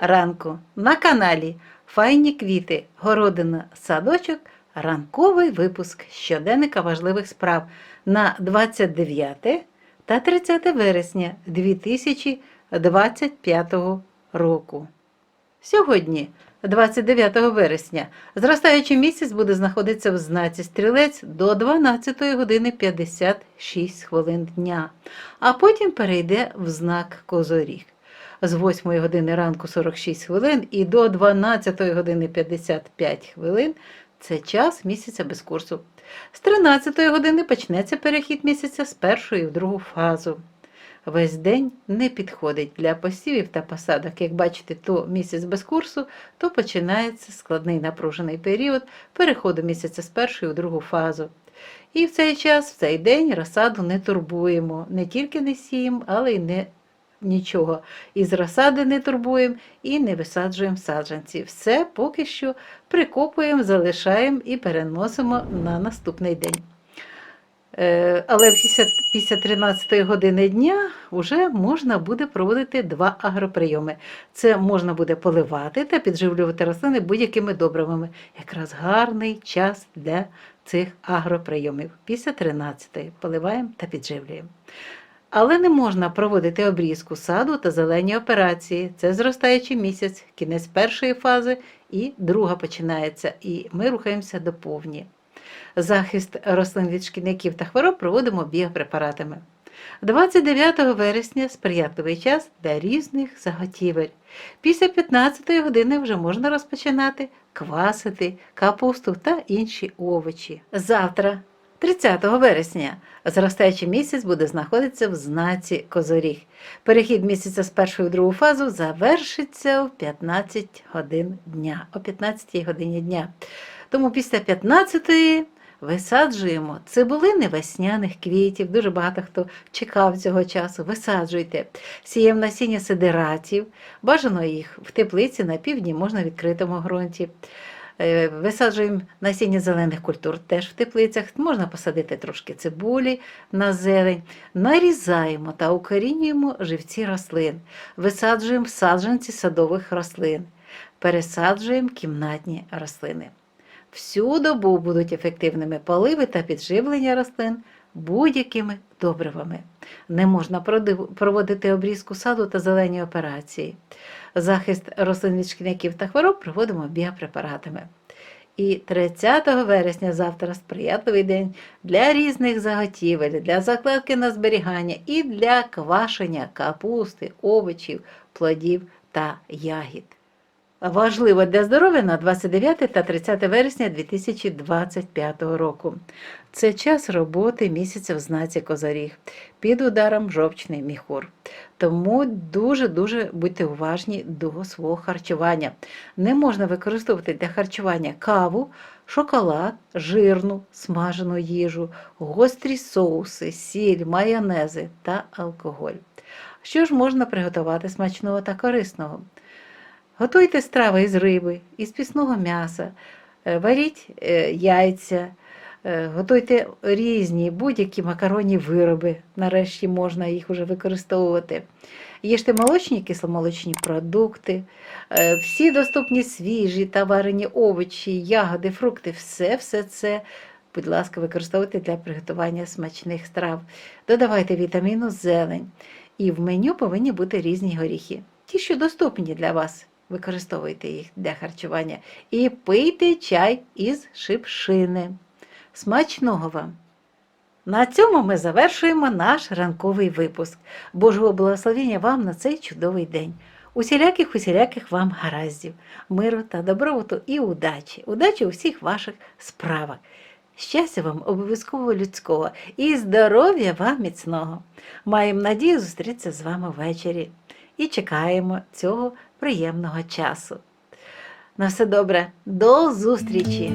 ранку на каналі Файні квіти, городина, садочок, ранковий випуск щоденника важливих справ на 29 та 30 вересня 2025 року. Сьогодні, 29 вересня, зростаючий місяць буде знаходитися в знаці стрілець до 12 години 56 хвилин дня, а потім перейде в знак Козоріг. З 8 години ранку 46 хвилин і до 12 години 55 хвилин це час місяця без курсу. З 13 години почнеться перехід місяця з першої в другу фазу. Весь день не підходить для посівів та посадок. Як бачите, то місяць без курсу, то починається складний напружений період переходу місяця з першої в другу фазу. І в цей час, в цей день розсаду не турбуємо, не тільки не сіємо, але й не нічого. Із розсади не турбуємо і не висаджуємо саджанці. Все поки що прикопуємо, залишаємо і переносимо на наступний день. Е, Але після, після 13 години дня вже можна буде проводити два агроприйоми. Це можна буде поливати та підживлювати рослини будь-якими добривами. Якраз гарний час для цих агроприйомів. Після 13 поливаємо та підживлюємо. Але не можна проводити обрізку саду та зелені операції. Це зростаючий місяць, кінець першої фази і друга починається, і ми рухаємося до повні. Захист рослин від шкідників та хвороб проводимо біопрепаратами. 29 вересня сприятливий час для різних заготівель. Після 15 години вже можна розпочинати квасити капусту та інші овочі. Завтра, 30 вересня, зростаючий місяць буде знаходитися в знаці Козоріг. Перехід місяця з першої в другу фазу завершиться в 15 годин дня, о 15 годині дня. Тому після 15-ї висаджуємо цибулини весняних квітів. Дуже багато хто чекав цього часу. Висаджуйте. Сіємо насіння сидератів. Бажано їх в теплиці на півдні можна в відкритому ґрунті. Е, Висаджуємо насіння зелених культур теж в теплицях. Можна посадити трошки цибулі на зелень. Нарізаємо та укорінюємо живці рослин. Висаджуємо саджанці садових рослин. Пересаджуємо кімнатні рослини. Всю добу будуть ефективними поливи та підживлення рослин будь-якими добривами. Не можна проводити обрізку саду та зелені операції. Захист рослин від шкідників та хвороб проводимо біопрепаратами. І 30 вересня завтра сприятливий день для різних заготівель, для закладки на зберігання і для квашення капусти, овочів, плодів та ягід. Важливо для здоров'я на 29 та 30 вересня 2025 року. Це час роботи місяця в знаці Козаріг під ударом жовчний міхур. Тому дуже-дуже будьте уважні до свого харчування. Не можна використовувати для харчування каву, шоколад, жирну, смажену їжу, гострі соуси, сіль, майонези та алкоголь. Що ж можна приготувати смачного та корисного? Готуйте страви із риби, із пісного м'яса, е, варіть е, яйця, е, готуйте різні будь-які макаронні вироби. Нарешті можна їх вже використовувати. Їжте молочні кисломолочні продукти, всі доступні свіжі та варені овочі, ягоди, фрукти, все, все це. Будь ласка, використовуйте для приготування смачних страв. Додавайте вітаміну зелень. І в меню повинні бути різні горіхи. Ті, що доступні для вас використовуйте їх для харчування. І пийте чай із шипшини. Смачного вам! На цьому ми завершуємо наш ранковий випуск. Божого благословення вам на цей чудовий день. Усіляких усіляких вам гараздів, миру та добробуту і удачі. Удачі у всіх ваших справах. Щастя вам обов'язково людського і здоров'я вам міцного. Маємо надію зустрітися з вами ввечері і чекаємо цього приємного часу. На все добре, до зустрічі!